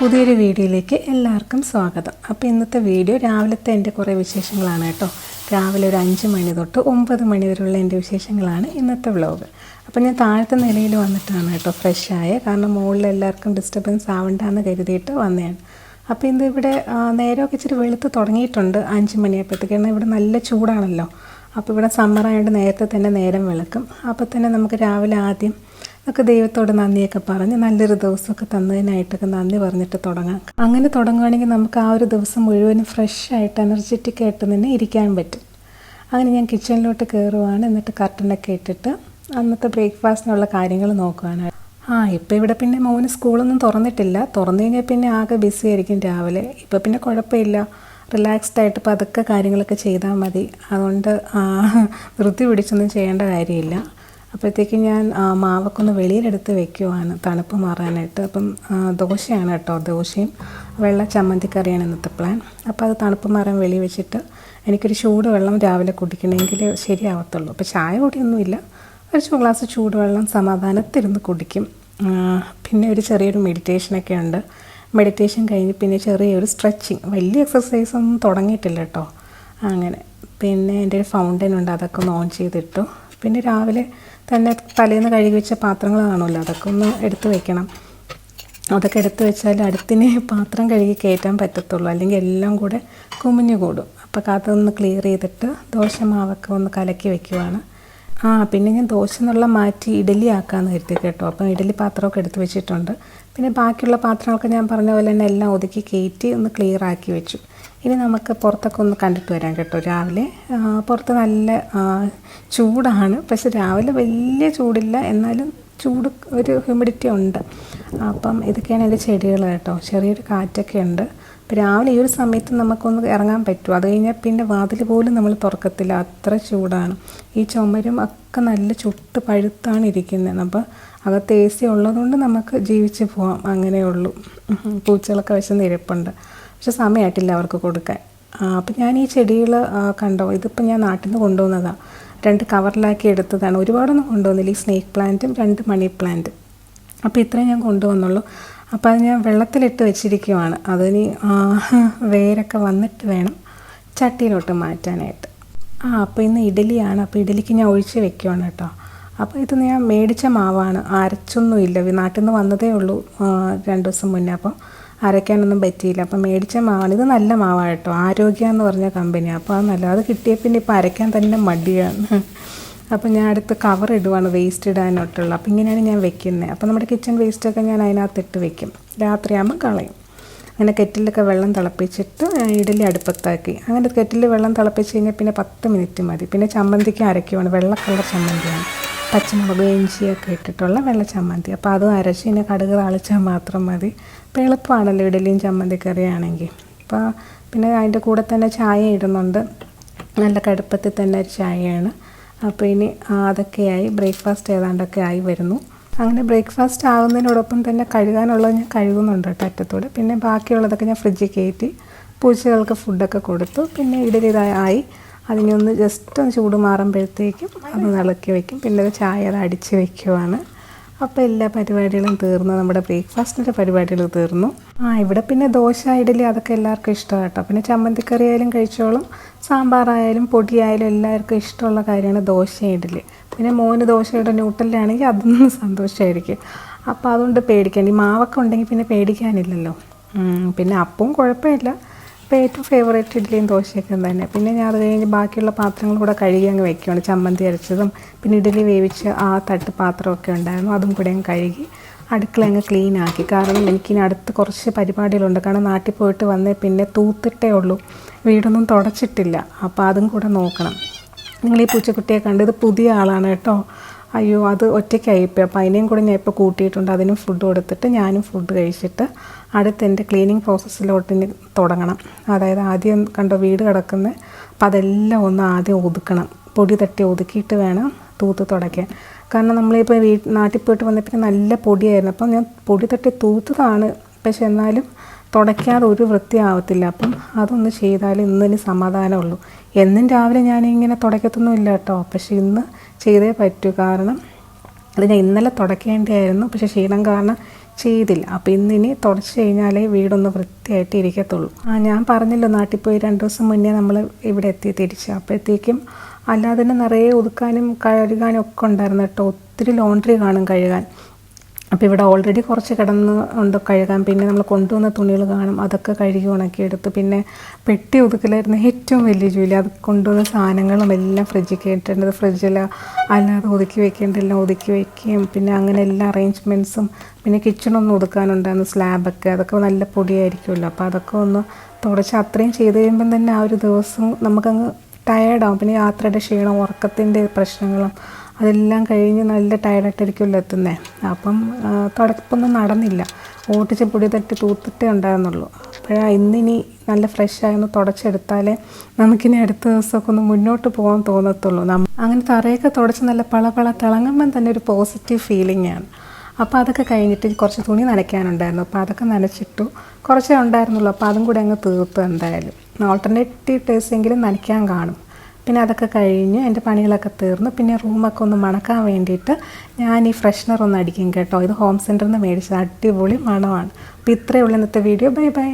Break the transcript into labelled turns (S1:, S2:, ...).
S1: പുതിയൊരു വീഡിയോയിലേക്ക് എല്ലാവർക്കും സ്വാഗതം. അപ്പോൾ ഇന്നത്തെ വീഡിയോ രാവിലത്തെ എന്റെ കുറേ വിശേഷങ്ങളാണ് കേട്ടോ. രാവിലെ ഒരു അഞ്ച് മണി തൊട്ട് ഒമ്പത് മണി വരെയുള്ള എന്റെ വിശേഷങ്ങളാണ് ഇന്നത്തെ വ്ലോഗ്. അപ്പോൾ ഞാൻ താഴത്തെ നിലയിൽ വന്നിട്ടാണ് കേട്ടോ ഫ്രഷ് കാരണം മുകളിൽ എല്ലാവർക്കും ഡിസ്റ്റർബൻസ് ആവണ്ടെന്ന് കരുതിയിട്ട് വന്നതാണ്. അപ്പോൾ ഇന്ന് ഇവിടെ നേരമൊക്കെ ഇച്ചിരി വെളുത്ത് തുടങ്ങിയിട്ടുണ്ട്. അഞ്ച് മണിയായപ്പോഴത്തേക്ക് കാരണം ഇവിടെ നല്ല ചൂടാണല്ലോ. അപ്പോൾ ഇവിടെ സമ്മറായതുകൊണ്ട് നേരത്തെ തന്നെ നേരം വിളക്കും. അപ്പോൾ തന്നെ നമുക്ക് രാവിലെ ആദ്യം ഒക്കെ ദൈവത്തോട് നന്ദിയൊക്കെ പറഞ്ഞ് നല്ലൊരു ദിവസമൊക്കെ തന്നതിനായിട്ടൊക്കെ നന്ദി പറഞ്ഞിട്ട് തുടങ്ങാം. അങ്ങനെ തുടങ്ങുകയാണെങ്കിൽ നമുക്ക് ആ ഒരു ദിവസം മുഴുവനും ഫ്രഷ് ആയിട്ട് എനർജറ്റിക് ആയിട്ട് തന്നെ ഇരിക്കാൻ പറ്റും. അങ്ങനെ ഞാൻ കിച്ചണിലോട്ട് കയറുവാണ് എന്നിട്ട് കർട്ടനൊക്കെ ഇട്ടിട്ട് അന്നത്തെ ബ്രേക്ക്ഫാസ്റ്റിനുള്ള കാര്യങ്ങൾ നോക്കുവാണ്. ആ ഇപ്പോൾ ഇവിടെ പിന്നെ മോന് സ്കൂളൊന്നും തുറന്നിട്ടില്ല. തുറന്നു കഴിഞ്ഞാൽ പിന്നെ ആകെ ബിസി ആയിരിക്കും രാവിലെ. ഇപ്പോൾ പിന്നെ കുഴപ്പമില്ല. റിലാക്സ്ഡ് ആയിട്ട് പതുക്കെ കാര്യങ്ങളൊക്കെ ചെയ്താൽ മതി. അതുകൊണ്ട് വൃത്തി പിടിച്ചൊന്നും ചെയ്യേണ്ട കാര്യമില്ല. അപ്പോഴത്തേക്കും ഞാൻ മാവൊക്കൊന്ന് വെളിയിലെടുത്ത് വെക്കുവാണ് തണുപ്പ് മാറാനായിട്ട്. അപ്പം ദോശയാണ് കേട്ടോ ദോശയും വെള്ള ചമ്മന്തിക്കറിയാണ് ഇന്നത്തെ പ്ലാൻ അപ്പോൾ അത് തണുപ്പ് മാറാൻ വെളി വെച്ചിട്ട് എനിക്കൊരു ചൂട് വെള്ളം രാവിലെ കുടിക്കണമെങ്കിൽ ശരിയാവത്തുള്ളൂ. അപ്പോൾ ചായ കൂടിയൊന്നുമില്ല. ഒരു ഗ്ലാസ് ചൂടുവെള്ളം സമാധാനത്തിരുന്ന് കുടിക്കും. പിന്നെ ഒരു ചെറിയൊരു മെഡിറ്റേഷനൊക്കെ ഉണ്ട്. മെഡിറ്റേഷൻ കഴിഞ്ഞ് പിന്നെ ചെറിയൊരു സ്ട്രെച്ചിങ് വലിയ എക്സസൈസ് ഒന്നും തുടങ്ങിയിട്ടില്ല കേട്ടോ. അങ്ങനെ. പിന്നെ എന്റെ ഒരു ഫൗണ്ടൻ ഉണ്ട് അതൊക്കെ ഒന്ന് ഓൺ ചെയ്തിട്ടു. പിന്നെ രാവിലെ തന്നെ തലേന്ന് കഴുകി വെച്ച പാത്രങ്ങൾ കാണുമല്ലോ അതൊക്കെ ഒന്ന് എടുത്ത് വെക്കണം. അതൊക്കെ എടുത്ത് വെച്ചാൽ അടുത്തിന് പാത്രം കഴുകി കയറ്റാൻ പറ്റത്തുള്ളൂ. അല്ലെങ്കിൽ എല്ലാം കൂടെ കുമിഞ്ഞു കൂടും. അപ്പോൾ കാത്തൊന്ന് ക്ലിയർ ചെയ്തിട്ട് ദോശ മാവൊക്കെ ഒന്ന് കലക്കി വെക്കുവാണ്. ആ പിന്നെ ഞാൻ ദോശ എന്നുള്ള മാറ്റി ഇഡലി ആക്കാമെന്ന് കരുതി കേട്ടോ. അപ്പം ഇഡലി പാത്രമൊക്കെ എടുത്ത് വെച്ചിട്ടുണ്ട്. പിന്നെ ബാക്കിയുള്ള പാത്രങ്ങളൊക്കെ ഞാൻ പറഞ്ഞ പോലെ തന്നെ എല്ലാം ഒതുക്കി കയറ്റി ഒന്ന് ക്ലിയർ ആക്കി വെച്ചു. ഇനി നമുക്ക് പുറത്തൊക്കെ ഒന്ന് കണ്ടിട്ട് വരാം കേട്ടോ രാവിലെ. പുറത്ത് നല്ല ചൂടാണ്. പക്ഷെ രാവിലെ വലിയ ചൂടില്ല. എന്നാലും ചൂട് ഒരു ഹ്യൂമിഡിറ്റി ഉണ്ട്. അപ്പം ഇതൊക്കെയാണ് എന്റെ ചെടികൾ കേട്ടോ. ചെറിയൊരു കാറ്റൊക്കെ ഉണ്ട്. അപ്പോൾ രാവിലെ ഈ ഒരു സമയത്ത് നമുക്കൊന്ന് ഇറങ്ങാൻ പറ്റും അത് കഴിഞ്ഞാൽ പിന്നെ വാതിൽ പോലും നമ്മൾ തുറക്കത്തില്ല. അത്ര ചൂടാണ്. ഈ ചുമരും ഒക്കെ നല്ല ചുട്ട് പഴുത്താണ് ഇരിക്കുന്നത്. അപ്പോൾ അകത്ത് എ സി ഉള്ളതുകൊണ്ട് നമുക്ക് ജീവിച്ച് പോവാം. അങ്ങനെയുള്ളൂ. പൂച്ചകളൊക്കെ വെച്ച് ഇരിപ്പുണ്ട്. പക്ഷെ സമയമായിട്ടില്ല അവർക്ക് കൊടുക്കാൻ. അപ്പം ഞാൻ ഈ ചെടികൾ കണ്ടോ ഇതിപ്പോൾ ഞാൻ നാട്ടിൽ നിന്ന് കൊണ്ടുവന്നതാണ് രണ്ട് കവറിലാക്കി എടുത്തതാണ്. ഒരുപാടൊന്നും കൊണ്ടുവന്നില്ല. ഈ സ്നേക്ക് പ്ലാന്റും രണ്ട് മണി പ്ലാന്റും. അപ്പോൾ ഇത്രയും ഞാൻ കൊണ്ടുവന്നുള്ളൂ. അപ്പോൾ അത് ഞാൻ വെള്ളത്തിലിട്ട് വെച്ചിരിക്കുവാണ്. അതിനി വേരൊക്കെ വന്നിട്ട് വേണം ചട്ടിയിലോട്ട് മാറ്റാനായിട്ട്. ആ അപ്പോൾ ഇന്ന് ഇഡലിയാണ്. അപ്പോൾ ഇഡലിക്ക് ഞാൻ ഒഴിച്ച് വെക്കുവാണ് കേട്ടോ. അപ്പോൾ ഇത് ഞാൻ മേടിച്ച മാവാണ്. അരച്ചൊന്നുമില്ല. നാട്ടിൽ നിന്ന് വന്നതേ ഉള്ളൂ രണ്ട് ദിവസം മുന്നേ. അപ്പം അരയ്ക്കാനൊന്നും പറ്റിയില്ല. അപ്പം മേടിച്ച മാവാണ് ഇത് നല്ല മാവാണ് കേട്ടോ ആരോഗ്യ എന്ന് പറഞ്ഞ കമ്പനിയാണ് അപ്പോൾ അത് നല്ല അത് കിട്ടിയ പിന്നെ ഇപ്പോൾ അരയ്ക്കാൻ തന്നെ മടിയാണ്. അപ്പോൾ ഞാൻ അടുത്ത് കവർ ഇടുവാണ് വേസ്റ്റ് ഇടാനോട്ടുള്ള. അപ്പോൾ ഇങ്ങനെയാണ് ഞാൻ വെക്കുന്നത് അപ്പോൾ നമ്മുടെ കിച്ചൺ വേസ്റ്റൊക്കെ ഞാൻ അതിനകത്തിട്ട് വെക്കും. രാത്രിയാകുമ്പോൾ കളയും. അങ്ങനെ കെറ്റിലൊക്കെ വെള്ളം തിളപ്പിച്ചിട്ട് ഇഡലി അടുപ്പത്താക്കി. അങ്ങനെ കെറ്റിൽ വെള്ളം തിളപ്പിച്ച് കഴിഞ്ഞാൽ പിന്നെ പത്ത് മിനിറ്റ് മതി. പിന്നെ ചമ്മന്തിക്ക് അരയ്ക്കുവാണ്. വെള്ള കളർ ചമ്മന്തിയാണ്. പച്ചമുളക് ഇഞ്ചിയൊക്കെ ഇട്ടിട്ടുള്ള വെള്ള ചമ്മന്തി. അപ്പോൾ അതും അരച്ച് പിന്നെ കടുക് താളിച്ചാൽ മാത്രം മതി. അപ്പോൾ എളുപ്പമാണല്ലോ ഇഡലിയും ചമ്മന്തിക്കറിയാണെങ്കിൽ അപ്പോൾ പിന്നെ അതിന്റെ കൂടെ തന്നെ ചായ ഇടുന്നുണ്ട്. നല്ല കടുപ്പത്തിൽ തന്നെ ഒരു ചായയാണ്. അപ്പോൾ ഇനി അതൊക്കെയായി ബ്രേക്ക്ഫാസ്റ്റ് ഏതാണ്ടൊക്കെ ആയി വരുന്നു. അങ്ങനെ ബ്രേക്ക്ഫാസ്റ്റ് ആകുന്നതിനോടൊപ്പം തന്നെ കഴുകാനുള്ളത് ഞാൻ കഴുകുന്നുണ്ട് അറ്റത്തോടെ. പിന്നെ ബാക്കിയുള്ളതൊക്കെ ഞാൻ ഫ്രിഡ്ജിൽ കയറ്റി പൂച്ചകൾക്ക് ഫുഡൊക്കെ കൊടുത്തു. പിന്നെ ഇഡലി ആയി അതിനെ ഒന്ന് ജസ്റ്റ് ഒന്ന് ചൂട് മാറുമ്പോഴത്തേക്കും അത് ഇളക്കി വയ്ക്കും പിന്നെ അത് ചായ അത് അടിച്ച് വയ്ക്കുവാണ് അപ്പോൾ എല്ലാ പരിപാടികളും തീർന്നു. നമ്മുടെ ബ്രേക്ക്ഫാസ്റ്റിന്റെ പരിപാടികൾ തീർന്നു. ആ ഇവിടെ പിന്നെ ദോശ ഇഡലി അതൊക്കെ എല്ലാവർക്കും ഇഷ്ടമാണ് കേട്ടോ. പിന്നെ ചമ്മന്തിക്കറി ആയാലും കഴിച്ചോളും. സാമ്പാറായാലും പൊടിയായാലും എല്ലാവർക്കും ഇഷ്ടമുള്ള കാര്യമാണ് ദോശ ഇഡലി. പിന്നെ മോന് ദോശയുടെ ന്യൂട്ടലാണെങ്കിൽ അതൊന്നും സന്തോഷമായിരിക്കും. അപ്പോൾ അതുകൊണ്ട് പേടിക്കാൻ. ഈ മാവൊക്കെ ഉണ്ടെങ്കിൽ പിന്നെ പേടിക്കാനില്ലല്ലോ. പിന്നെ അപ്പവും കുഴപ്പമില്ല. അപ്പോൾ ഏറ്റവും ഫേവറേറ്റ് ഇഡ്ഡലിയും ദോശയൊക്കെ തന്നെ. പിന്നെ ഞാൻ അത് കഴിഞ്ഞ് ബാക്കിയുള്ള പാത്രങ്ങൾ കൂടെ കഴുകി അങ്ങ് വെക്കുകയാണ് ചമ്മന്തി അരച്ചതും പിന്നെ ഇഡ്ഡലി വേവിച്ച് ആ തട്ട് പാത്രമൊക്കെ ഉണ്ടായിരുന്നു. അതും കൂടെ അങ്ങ് കഴുകി അടുക്കള അങ്ങ് ക്ലീൻ ആക്കി. കാരണം എനിക്കിനി അടുത്ത് കുറച്ച് പരിപാടികളുണ്ട്. കാരണം നാട്ടിൽ പോയിട്ട് വന്നേ പിന്നെ തൂത്തിട്ടേ ഉള്ളൂ. വീടൊന്നും തുടച്ചിട്ടില്ല. അപ്പോൾ അതും കൂടെ നോക്കണം. നിങ്ങൾ ഈ പൂച്ചക്കുട്ടിയെ കണ്ട് ഇത് പുതിയ ആളാണ് കേട്ടോ. അയ്യോ അത് ഒറ്റയ്ക്കായിപ്പോയി അപ്പോൾ അതിനെയും കൂടെ ഞാൻ ഇപ്പോൾ കൂട്ടിയിട്ടുണ്ട്. അതിനും ഫുഡ് കൊടുത്തിട്ട് ഞാനും ഫുഡ് കഴിച്ചിട്ട് അടുത്ത് എന്റെ ക്ലീനിങ് പ്രോസസ്സിലോട്ട് ഇനി തുടങ്ങണം. അതായത് ആദ്യം കണ്ടോ വീട് കിടക്കുന്ന? അപ്പം അതെല്ലാം ഒന്ന് ആദ്യം ഒതുക്കണം. പൊടി തട്ടി ഒതുക്കിയിട്ട് വേണം തൂത്ത് തുടയ്ക്കാൻ. കാരണം നമ്മളിപ്പോൾ വീ നാട്ടിൽ പോയിട്ട് വന്നപ്പോൾ നല്ല പൊടിയായിരുന്നു. അപ്പം ഞാൻ പൊടി തട്ടി തൂത്തതാണ്. പക്ഷെ എന്നാലും തുടയ്ക്കാതെ ഒരു വൃത്തിയാവത്തില്ല. അപ്പം അതൊന്ന് ചെയ്താൽ ഇന്നിന് സമാധാനമുള്ളൂ. എന്നും രാവിലെ ഞാനിങ്ങനെ തുടയ്ക്കത്തൊന്നും ഇല്ല കേട്ടോ. പക്ഷെ ഇന്ന് ചെയ്തേ പറ്റൂ. കാരണം അത് ഞാൻ ഇന്നലെ തുടയ്ക്കേണ്ടിയായിരുന്നു. പക്ഷെ ക്ഷീണം കാരണം ചെയ്തില്ല. അപ്പോൾ ഇന്നിനി തുടച്ച് കഴിഞ്ഞാലേ വീടൊന്ന് വൃത്തിയായിട്ട് ഇരിക്കത്തുള്ളൂ. ആ ഞാൻ പറഞ്ഞല്ലോ നാട്ടിൽ പോയി രണ്ട് ദിവസം മുന്നേ നമ്മൾ ഇവിടെ എത്തി തിരിച്ച്. അപ്പോഴത്തേക്കും അല്ലാതെ തന്നെ നിറയെ ഒതുക്കാനും കഴുകാനും ഒക്കെ ഉണ്ടായിരുന്നു കേട്ടോ. ഒത്തിരി ലോണ്ടറി കാണും കഴുകാൻ. അപ്പോൾ ഇവിടെ ഓൾറെഡി കുറച്ച് കിടന്ന് ഉണ്ട് കഴുകാൻ. പിന്നെ നമ്മൾ കൊണ്ടുവന്ന തുണികൾ കാണും. അതൊക്കെ കഴുകി ഉണക്കിയെടുത്ത് പിന്നെ പെട്ടി ഒതുക്കലായിരുന്നു ഏറ്റവും വലിയ ജോലി. അത് കൊണ്ടുവന്ന സാധനങ്ങളും എല്ലാം ഫ്രിഡ്ജിൽ കയറ്റേണ്ടത് ഫ്രിഡ്ജിൽ അല്ലാതെ ഒതുക്കി വെക്കേണ്ടതെല്ലാം ഒതുക്കി വെക്കുകയും പിന്നെ അങ്ങനെ എല്ലാ അറേഞ്ച്മെന്റ്സും പിന്നെ കിച്ചണൊന്നും ഒതുക്കാനുണ്ടായിരുന്നു. സ്ലാബൊക്കെ അതൊക്കെ നല്ല പൊടിയായിരിക്കുമല്ലോ. അപ്പോൾ അതൊക്കെ ഒന്ന് തുടച്ച് അത്രയും ചെയ്ത് കഴിയുമ്പം തന്നെ ആ ഒരു ദിവസം നമുക്കങ്ങ് ടയേർഡാവും പിന്നെ യാത്രയുടെ ക്ഷീണം ഉറക്കത്തിന്റെ പ്രശ്നങ്ങളും അതെല്ലാം കഴിഞ്ഞ് നല്ല ടയർഡായിട്ടായിരിക്കുമല്ലോ എത്തുന്നത് അപ്പം തുടപ്പൊന്നും നടന്നില്ല. ഓട്ടിച്ച് പൊടി തട്ടി തൂത്തിട്ടേ ഉണ്ടായിരുന്നുള്ളൂ. അപ്പോഴാണ് ഇന്നിനി നല്ല ഫ്രഷ് ആയി ഒന്ന് തുടച്ചെടുത്താലേ നമുക്കിനി അടുത്ത ദിവസമൊക്കെ ഒന്ന് മുന്നോട്ട് പോകാൻ തോന്നത്തുള്ളൂ. അങ്ങനെ തറയൊക്കെ തുടച്ച് നല്ല പളപള തിളങ്ങുമ്പം തന്നെ ഒരു പോസിറ്റീവ് ഫീലിംഗ് ആണ് അപ്പോൾ അതൊക്കെ കഴിഞ്ഞിട്ട് കുറച്ച് തുണി നനയ്ക്കാനുണ്ടായിരുന്നു. അപ്പോൾ അതൊക്കെ നനച്ചിട്ടു കുറച്ചേ ഉണ്ടായിരുന്നുള്ളൂ. അപ്പോൾ അതും കൂടെ അങ്ങ് തീർത്തു എന്തായാലും. ഓൾട്ടർനേറ്റീവ് എങ്കിലും നനയ്ക്കാൻ കാണും. പിന്നെ അതൊക്കെ കഴിഞ്ഞ് എന്റെ പണികളൊക്കെ തീർന്നു. പിന്നെ റൂമൊക്കെ ഒന്ന് മണക്കാൻ വേണ്ടിയിട്ട് ഞാൻ ഈ ഫ്രഷ്നർ ഒന്ന് അടിക്കും കേട്ടോ. ഇത് ഹോം സെന്ററിൽ നിന്ന് മേടിച്ച അടിപൊളി മണമാണ്. അപ്പോൾ ഇത്രയേ ഉള്ളൂ ഇന്നത്തെ വീഡിയോ. Bye bye.